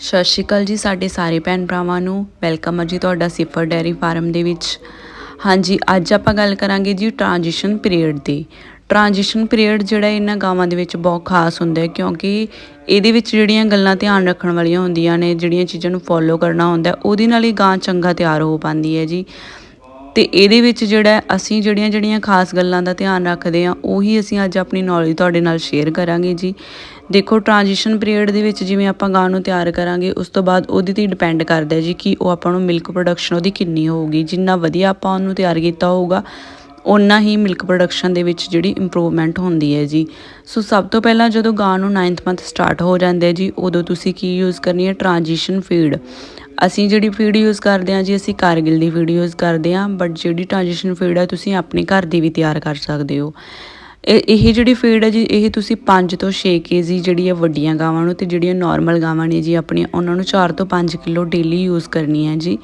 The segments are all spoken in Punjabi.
ਸਤਿ ਸ਼੍ਰੀ ਅਕਾਲ ਜੀ ਸਾਡੇ ਸਾਰੇ ਭੈਣ ਭਰਾਵਾਂ ਨੂੰ। ਵੈਲਕਮ ਹੈ ਜੀ ਤੁਹਾਡਾ ਸਿਫਰ ਡੈਰੀ ਫਾਰਮ ਦੇ ਵਿੱਚ। ਹਾਂਜੀ, ਅੱਜ ਆਪਾਂ ਗੱਲ ਕਰਾਂਗੇ ਜੀ ਟ੍ਰਾਂਜੀਸ਼ਨ ਪੀਰੀਅਡ ਦੀ। ਟ੍ਰਾਂਜੀਸ਼ਨ ਪੀਰੀਅਡ ਜਿਹੜਾ ਇਹਨਾਂ ਗਾਵਾਂ ਦੇ ਵਿੱਚ ਬਹੁਤ ਖਾਸ ਹੁੰਦਾ ਹੈ ਕਿਉਂਕਿ ਇਹਦੇ ਵਿੱਚ ਜਿਹੜੀਆਂ ਗੱਲਾਂ ਧਿਆਨ ਰੱਖਣ ਵਾਲੀਆਂ ਹੁੰਦੀਆਂ ਨੇ, ਜਿਹੜੀਆਂ ਚੀਜ਼ਾਂ ਨੂੰ ਫੋਲੋ ਕਰਨਾ ਹੁੰਦਾ ਉਹਦੇ ਨਾਲ ਹੀ ਗਾਂ ਚੰਗਾ ਤਿਆਰ ਹੋ ਪਾਉਂਦੀ ਹੈ ਜੀ। ਤੇ ਇਹਦੇ ਵਿੱਚ ਜਿਹੜਾ ਅਸੀਂ ਜਿਹੜੀਆਂ ਜਿਹੜੀਆਂ ਖਾਸ ਗੱਲਾਂ ਦਾ ਧਿਆਨ ਰੱਖਦੇ ਆ ਉਹੀ ਅਸੀਂ ਅੱਜ ਆਪਣੀ ਨੌਲੇਜ ਤੁਹਾਡੇ ਨਾਲ ਸ਼ੇਅਰ ਕਰਾਂਗੇ ਜੀ। ਦੇਖੋ ਟ੍ਰਾਂਜੀਸ਼ਨ ਪੀਰੀਅਡ ਦੇ ਵਿੱਚ ਜਿਵੇਂ ਆਪਾਂ ਗਾਂ ਨੂੰ ਤਿਆਰ ਕਰਾਂਗੇ, ਉਸ ਤੋਂ ਬਾਅਦ ਉਹਦੇ ਤੇ ਡਿਪੈਂਡ ਕਰਦਾ ਜੀ ਕਿ ਉਹ ਆਪਾਂ ਨੂੰ ਮਿਲਕ ਪ੍ਰੋਡਕਸ਼ਨ ਉਹਦੀ ਕਿੰਨੀ ਹੋਊਗੀ। ਜਿੰਨਾ ਵਧੀਆ ਆਪਾਂ ਉਹਨੂੰ ਤਿਆਰ ਕੀਤਾ ਹੋਊਗਾ, ਓਨਾ ਹੀ ਮਿਲਕ ਪ੍ਰੋਡਕਸ਼ਨ ਦੇ ਵਿੱਚ ਜਿਹੜੀ ਇੰਪਰੂਵਮੈਂਟ ਹੁੰਦੀ ਹੈ ਜੀ। ਸੋ ਸਭ ਤੋਂ ਪਹਿਲਾਂ ਜਦੋਂ ਗਾਂ ਨੂੰ 9th ਮੰਥ ਸਟਾਰਟ ਹੋ ਜਾਂਦਾ ਹੈ ਜੀ, ਉਦੋਂ ਤੁਸੀਂ ਕੀ ਯੂਜ਼ ਕਰਨੀ ਹੈ? ਟ੍ਰਾਂਜੀਸ਼ਨ ਫੀਡ ਅਸੀਂ ਜਿਹੜੀ ਫੀਡ ਯੂਜ਼ ਕਰਦੇ ਹਾਂ ਜੀ, ਅਸੀਂ ਕਾਰਗਿਲ ਦੀ ਫੀਡ ਯੂਜ਼ ਕਰਦੇ ਹਾਂ ਬਟ ਜਿਹੜੀ ਟ੍ਰਾਂਜੀਸ਼ਨ ਫੀਡ ਹੈ, ਤੁਸੀਂ ਆਪਣੇ ਘਰ ਦੀ ਵੀ ਤਿਆਰ ਕਰ ਸਕਦੇ ਹੋ। ਇਹ ਇਹ ਜਿਹੜੀ ਫੀਡ ਹੈ ਜੀ, ਇਹ ਤੁਸੀਂ 5 ਤੋਂ 6 ਕੇਜੀ ਜਿਹੜੀ ਹੈ ਵੱਡੀਆਂ ਗਾਵਾਂ ਨੂੰ ਤੇ ਜਿਹੜੀਆਂ ਨਾਰਮਲ ਗਾਵਾਂ ਨੇ ਜੀ, ਆਪਣੀਆਂ, ਉਹਨਾਂ ਨੂੰ 4 ਤੋਂ 5 ਕਿਲੋ ਡੇਲੀ ਯੂਜ਼ ਕਰਨੀ ਹੈ ਜੀ।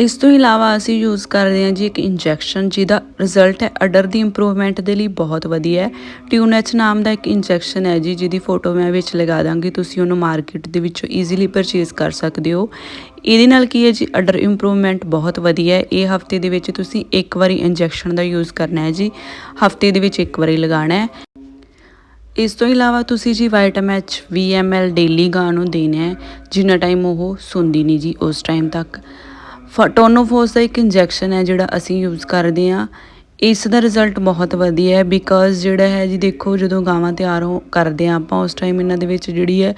ਇਸ ਤੋਂ ਇਲਾਵਾ ਅਸੀਂ ਯੂਜ਼ ਕਰ ਰਹੇ ਹਾਂ ਜੀ ਇੱਕ ਇੰਜੈਕਸ਼ਨ ਜਿਹਦਾ ਰਿਜ਼ਲਟ ਹੈ ਅਡਰ ਦੀ ਇੰਪਰੂਵਮੈਂਟ ਦੇ ਲਈ ਬਹੁਤ ਵਧੀਆ ਹੈ। ਟਿਊਨੈਚ ਨਾਮ ਦਾ ਇੱਕ ਇੰਜੈਕਸ਼ਨ ਹੈ ਜੀ, ਜਿਹਦੀ ਫੋਟੋ ਮੈਂ ਵਿੱਚ ਲਗਾ ਦਾਂਗੀ, ਤੁਸੀਂ ਉਹਨੂੰ ਮਾਰਕੀਟ ਦੇ ਵਿੱਚੋਂ ਈਜ਼ੀਲੀ ਪਰਚੇਸ ਕਰ ਸਕਦੇ ਹੋ। ਇਹਦੇ ਨਾਲ ਕੀ ਹੈ ਜੀ ਅਡਰ ਇੰਪਰੂਵਮੈਂਟ ਬਹੁਤ ਵਧੀਆ ਹੈ। ਇਹ ਹਫ਼ਤੇ ਦੇ ਵਿੱਚ ਤੁਸੀਂ ਇੱਕ ਵਾਰੀ ਇੰਜੈਕਸ਼ਨ ਦਾ ਯੂਜ਼ ਕਰਨਾ ਹੈ ਜੀ। ਹਫ਼ਤੇ ਦੇ ਵਿੱਚ ਇੱਕ ਵਾਰੀ ਲਗਾਉਣਾ ਹੈ। ਇਸ ਤੋਂ ਇਲਾਵਾ ਤੁਸੀਂ ਜੀ ਵਾਈਟਾਮੈਚ 20 ml ਡੇਲੀ ਗਾਂ ਨੂੰ ਦੇਣਾ ਹੈ। ਜਿੰਨਾ ਟਾਈਮ ਉਹ ਸੁੰਦੀ ਨਹੀਂ ਜੀ, ਉਸ ਟਾਈਮ ਤੱਕ। ਫਟੋਨੋਫੋਸ ਦਾ ਇੱਕ ਇੰਜੈਕਸ਼ਨ ਹੈ ਜਿਹੜਾ ਅਸੀਂ ਯੂਜ਼ ਕਰਦੇ ਹਾਂ। ਇਸ ਦਾ ਰਿਜ਼ਲਟ ਬਹੁਤ ਵਧੀਆ ਹੈ ਬਿਕਾਜ਼ ਜਿਹੜਾ ਹੈ ਜੀ ਦੇਖੋ ਜਦੋਂ ਗਾਵਾਂ ਤਿਆਰ ਹੋ ਕਰਦੇ ਆ ਆਪਾਂ, ਉਸ ਟਾਈਮ ਇਹਨਾਂ ਦੇ ਵਿੱਚ ਜਿਹੜੀ ਹੈ,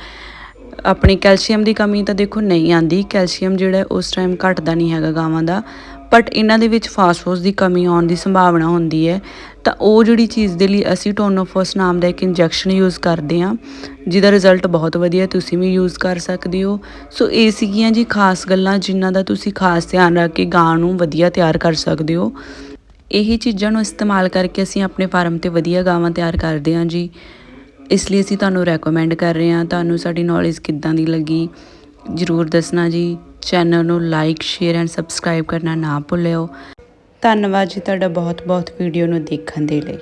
ਆਪਣੀ ਕੈਲਸ਼ੀਅਮ ਦੀ ਕਮੀ ਤਾਂ ਦੇਖੋ ਨਹੀਂ ਆਂਦੀ ਕੈਲਸ਼ੀਅਮ ਜਿਹੜਾ ਉਸ ਟਾਈਮ ਘਟਦਾ ਨਹੀਂ ਹੈਗਾ ਗਾਵਾਂ ਦਾ। ਬਟ ਇਹਨਾਂ ਦੇ ਵਿੱਚ ਫਾਸਫੋਰਸ ਦੀ ਕਮੀ ਆਉਣ ਦੀ ਸੰਭਾਵਨਾ ਹੁੰਦੀ ਹੈ। ਤਾਂ ਉਹ ਜਿਹੜੀ ਚੀਜ਼ ਦੇ ਲਈ ਅਸੀਂ ਟੋਨੋਫੋਸ ਨਾਮ ਦਾ ਇੱਕ ਇੰਜੈਕਸ਼ਨ ਯੂਜ਼ ਕਰਦੇ ਹਾਂ, ਜਿਹਦਾ ਰਿਜ਼ਲਟ ਬਹੁਤ ਵਧੀਆ ਤੁਸੀਂ ਵੀ ਯੂਜ਼ ਕਰ ਸਕਦੇ ਹੋ। ਸੋ ਇਹ ਸੀਗੀਆਂ ਜੀ ਖਾਸ ਗੱਲਾਂ ਜਿਨ੍ਹਾਂ ਦਾ ਤੁਸੀਂ ਖਾਸ ਧਿਆਨ ਰੱਖ ਕੇ ਗਾਂ ਨੂੰ ਵਧੀਆ ਤਿਆਰ ਕਰ ਸਕਦੇ ਹੋ। ਇਹੀ ਚੀਜ਼ਾਂ ਨੂੰ ਇਸਤੇਮਾਲ ਕਰਕੇ ਅਸੀਂ ਆਪਣੇ ਫਾਰਮ ਤੇ ਵਧੀਆ ਗਾਵਾਂ ਤਿਆਰ ਕਰਦੇ ਹਾਂ ਜੀ। ਇਸ ਲਈ ਅਸੀਂ ਤੁਹਾਨੂੰ ਰეკਮੈਂਡ ਕਰ ਰਹੇ ਹਾਂ। ਤੁਹਾਨੂੰ ਸਾਡੀ ਨੌਲੇਜ ਕਿੱਦਾਂ ਦੀ ਲੱਗੀ, ਜਰੂਰ ਦੱਸਣਾ ਜੀ। ਚੈਨਲ ਨੂੰ ਲਾਈਕ, ਸ਼ੇਅਰ ਐਂਡ ਸਬਸਕ੍ਰਾਈਬ ਕਰਨਾ ਨਾ ਭੁੱਲਿਓ। ਧੰਨਵਾਦ ਜੀ ਤੁਹਾਡਾ ਬਹੁਤ ਬਹੁਤ ਵੀਡੀਓ ਨੂੰ ਦੇਖਣ ਦੇ ਲਈ।